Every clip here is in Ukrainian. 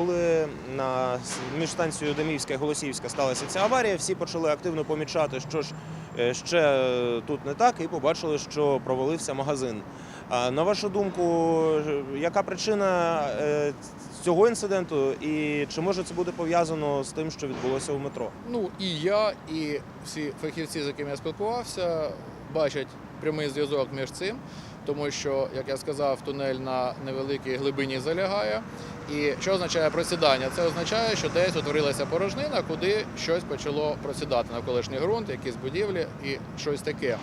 коли на між станцією Демівська і Голосіївська сталася ця аварія, всі почали активно помічати, що ж е, ще е, тут не так, і побачили, що провалився магазин. На вашу думку, яка причина е, цього інциденту, і чи може це буде пов'язано з тим, що відбулося у метро? Ну і я, і всі фахівці, з якими я спілкувався, бачать прямий зв'язок між цим, тому що, як я сказав, тунель на невеликій глибині залягає. І що означає просідання? Це означає, що десь утворилася порожнина, куди щось почало просідати навколишній ґрунт, якісь будівлі і щось таке.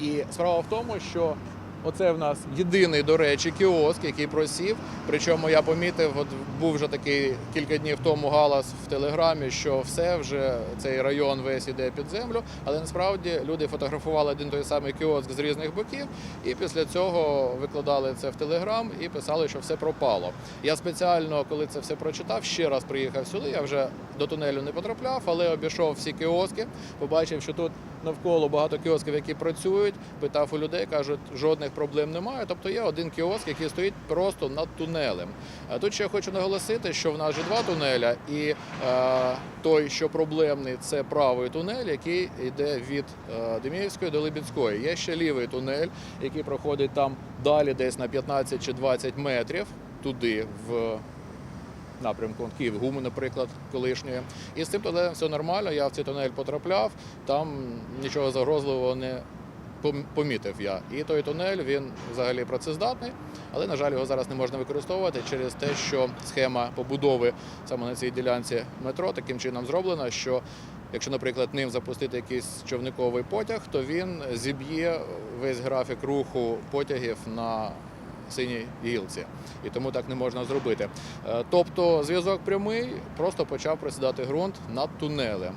І справа в тому, що Оце в нас єдиний, до речі, кіоск, який просів. Причому я помітив, от був вже такий кілька днів тому галас в телеграмі, що все вже цей район весь іде під землю. Але насправді люди фотографували один той самий кіоск з різних боків, і після цього викладали це в телеграм і писали, що все пропало. Я спеціально, коли це все прочитав, ще раз приїхав сюди. Я вже до тунелю не потрапляв, але обійшов всі кіоски, побачив, що тут навколо багато кіосків, які працюють. Питав у людей, кажуть, жодних проблем немає. Тобто є один кіоск, який стоїть просто над тунелем. Тут ще хочу наголосити, що в нас же два тунеля, і е, той, що проблемний, це правий тунель, який йде від е, Деміївської до Либідської. Є ще лівий тунель, який проходить там далі, десь на 15 чи 20 метрів туди в напрямку Київ Гуму, наприклад, колишньої. І з цим тунелем все нормально. Я в цей тунель потрапляв, там нічого загрозливого не помітив я. І той тунель він взагалі працездатний, але на жаль, його зараз не можна використовувати через те, що схема побудови саме на цій ділянці метро таким чином зроблена, що Якщо, наприклад, ним запустити якийсь човниковий потяг, то він зіб'є весь графік руху потягів на синій гілці, і тому так не можна зробити. Е, Тобто зв'язок прямий просто почав просідати ґрунт над тунелем.